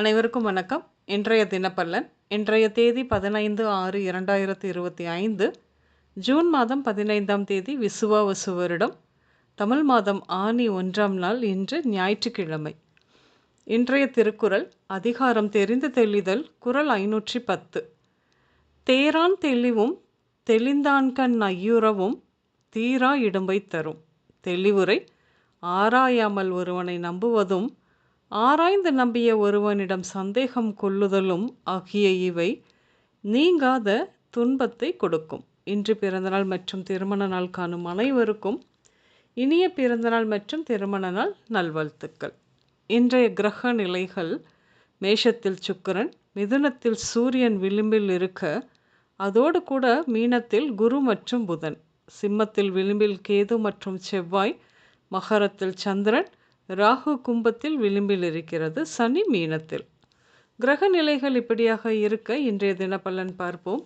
அனைவருக்கும் வணக்கம். இன்றைய தினப்பல்லன் இன்றைய தேதி பதினைந்து ஆறு இரண்டாயிரத்தி இருபத்தி ஐந்து ஜூன் மாதம் பதினைந்தாம் தேதி விசுவாவசு வருடம் தமிழ் மாதம் ஆனி ஒன்றாம் நாள் இன்று ஞாயிற்றுக்கிழமை. இன்றைய திருக்குறள் அதிகாரம் தெரிந்து தெளிதல் குறள் ஐநூற்றி பத்து. தேரான் தெளிவும் தெளிந்தான்கண் ஐயுறவும் தீரா இடும்பை தரும். தெளிவுரை ஆராயாமல் ஒருவனை நம்புவதும் ஆராய்ந்து நம்பிய ஒருவனிடம் சந்தேகம் கொள்ளுதலும் ஆகிய இவை. நீங்காத துன்பத்தை கொடுக்கும். இன்று பிறந்தநாள் மற்றும் திருமண நாள் காணும் அனைவருக்கும் இனிய பிறந்தநாள் மற்றும் திருமண நாள் நல்வாழ்த்துக்கள். இன்றைய கிரக நிலைகள் மேஷத்தில் சுக்கரன் மிதுனத்தில் சூரியன் விளிம்பில் இருக்க அதோடு கூட மீனத்தில் குரு மற்றும் புதன். சிம்மத்தில் விளிம்பில் கேது மற்றும் செவ்வாய் மகரத்தில் சந்திரன் ராகு கும்பத்தில் விளிம்பில் இருக்கிறது சனி மீனத்தில். கிரக நிலைகள் இப்படியாக இருக்க இன்றைய தினப்பலன் பார்ப்போம்.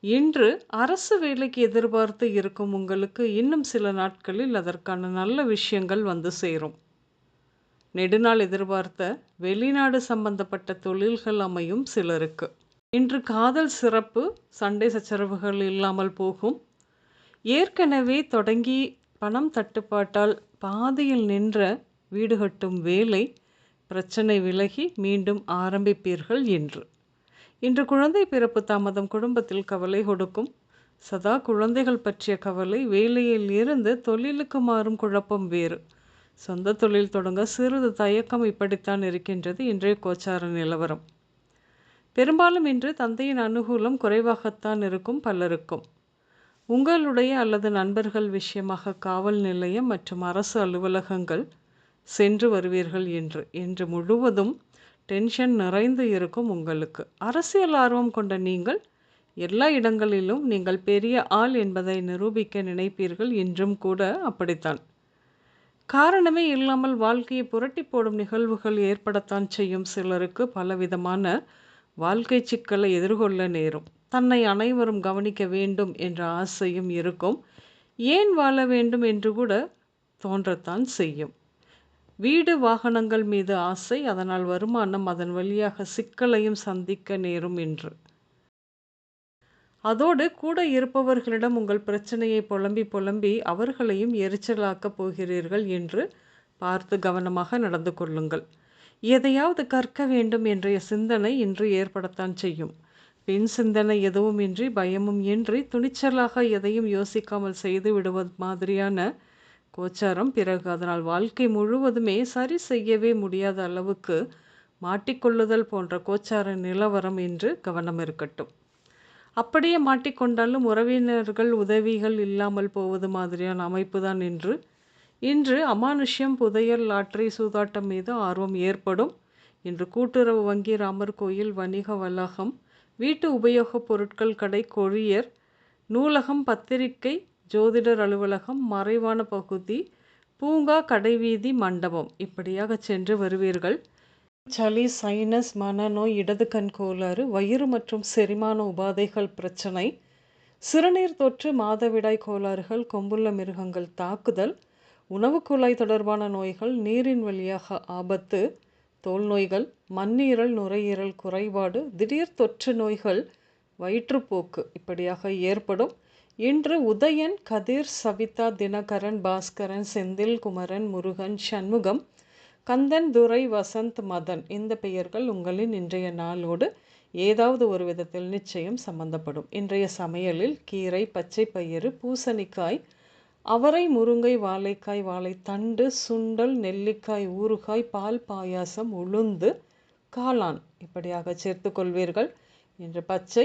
இன்று அரசு வேலைக்கு எதிர்பார்த்து இருக்கும் உங்களுக்கு இன்னும் சில நாட்களில் அதற்கான நல்ல விஷயங்கள் வந்து சேரும். நெடுநாள் எதிர்பார்த்த வெளிநாடு சம்பந்தப்பட்ட தொழில்கள் அமையும் சிலருக்கு. இன்று காதல் சிறப்பு சண்டை சச்சரவுகள் இல்லாமல் போகும். ஏற்கனவே தொடங்கி பணம் தட்டுப்பாட்டால் பாதியில் நின்ற வீடு கட்டும் வேலை பிரச்சனை விலகி மீண்டும் ஆரம்பிப்பீர்கள் என்று. இன்று குழந்தை பிறப்பு தாமதம் குடும்பத்தில் கவலை கொடுக்கும் சதா குழந்தைகள் பற்றிய கவலை வேலையில் இருந்து தொழிலுக்கு மாறும் குழப்பம் வேறு. சொந்த தொழில் தொடங்க சிறிது தயக்கம் இப்படித்தான் இருக்கின்றது இன்றைய கோச்சார நிலவரம். பெரும்பாலும் இன்று தந்தையின் அனுகூலம் குறைவாகத்தான் இருக்கும் பலருக்கும். உங்களுடைய அல்லது நண்பர்கள் விஷயமாக காவல் நிலையம் மற்றும் அரசு அலுவலகங்கள் சென்று வருவீர்கள் என்று என்று முழுவதும் டென்ஷன் நிறைந்து இருக்கும் உங்களுக்கு. அரசியல் ஆர்வம் கொண்ட நீங்கள் எல்லா இடங்களிலும் நீங்கள் பெரிய ஆள் என்பதை நிரூபிக்க நினைப்பீர்கள் இன்றும் கூட அப்படித்தான். காரணமே இல்லாமல் வாழ்க்கையை புரட்டி போடும் நிகழ்வுகள் ஏற்படத்தான் செய்யும் சிலருக்கு பலவிதமான வாழ்க்கை சிக்கலை எதிர்கொள்ள நேரும். தன்னை அனைவரும் கவனிக்க வேண்டும் என்ற ஆசையும் இருக்கும். ஏன் வாழ வேண்டும் என்று கூட தோன்றத்தான் செய்யும். வீடு வாகனங்கள் மீது ஆசை அதனால் வருமானம் அதன் வழியாக சிக்கலையும் சந்திக்க நேரும் என்று. அதோடு கூட இருப்பவர்களிடம் உங்கள் பிரச்சனையை புலம்பி புலம்பி அவர்களையும் எரிச்சலாக்கப் போகிறீர்கள் என்று பார்த்து கவனமாக நடந்து கொள்ளுங்கள். எதையாவது கற்க வேண்டும் என்ற சிந்தனை இன்று ஏற்படத்தான் செய்யும். பின் சிந்தனை எதுவும் இன்றி பயமும் இன்றி துணிச்சலாக எதையும் யோசிக்காமல் செய்து விடுவது மாதிரியான கோச்சாரம். பிறகு அதனால் வாழ்க்கை முழுவதுமே சரி செய்யவே முடியாத அளவுக்கு மாட்டிக்கொள்ளுதல் போன்ற கோச்சார நிலவரம் என்று கவனம் இருக்கட்டும். அப்படியே மாட்டிக்கொண்டாலும் உறவினர்கள் உதவிகள் இல்லாமல் போவது மாதிரியான அமைப்பு தான் என்று இன்று அமானுஷ்யம் புதையல் லாட்டரி சூதாட்டம் மீது ஆர்வம் ஏற்படும். இன்று கூட்டுறவு வங்கி ராமர் கோயில் வணிக வளாகம் வீட்டு உபயோகப் பொருட்கள் கடை கொழியர் நூலகம் பத்திரிகை ஜோதிடர் அலுவலகம் மறைவான பகுதி பூங்கா கடைவீதி மண்டபம். இப்படியாக சென்று வருவீர்கள். சளி சைனஸ் மனநோய் இடது கண் கோளாறு வயிறு மற்றும் செரிமான உபாதைகள் பிரச்சனை. சிறுநீர் தொற்று மாதவிடாய் கோளாறுகள் கொம்புள்ள மிருகங்கள் தாக்குதல். உணவு குழாய் தொடர்பான நோய்கள் நீரின் வழியாக ஆபத்து. தோல் நோய்கள் மண்ணீரல் நுரையீரல் குறைபாடு திடீர் தொற்று நோய்கள் வயிற்றுப்போக்கு இப்படியாக ஏற்படும். இன்று உதயன் கதிர் சவிதா தினகரன் பாஸ்கரன் செந்தில் குமரன் முருகன் சண்முகம் கந்தன் துரை வசந்த் மதன் இந்த பெயர்கள் உங்களின் இன்றைய நாளோடு ஏதாவது ஒரு விதத்தில் நிச்சயம் சம்பந்தப்படும். இன்றைய சமையலில் கீரை பச்சை பயிறு பூசணிக்காய் அவரை முருங்கை வாழைக்காய் வாழைத்தண்டு சுண்டல் நெல்லிக்காய் ஊறுகாய் பால் பாயாசம் உளுந்து காளான் இப்படியாக சேர்த்து கொள்வீர்கள். இன்று பச்சை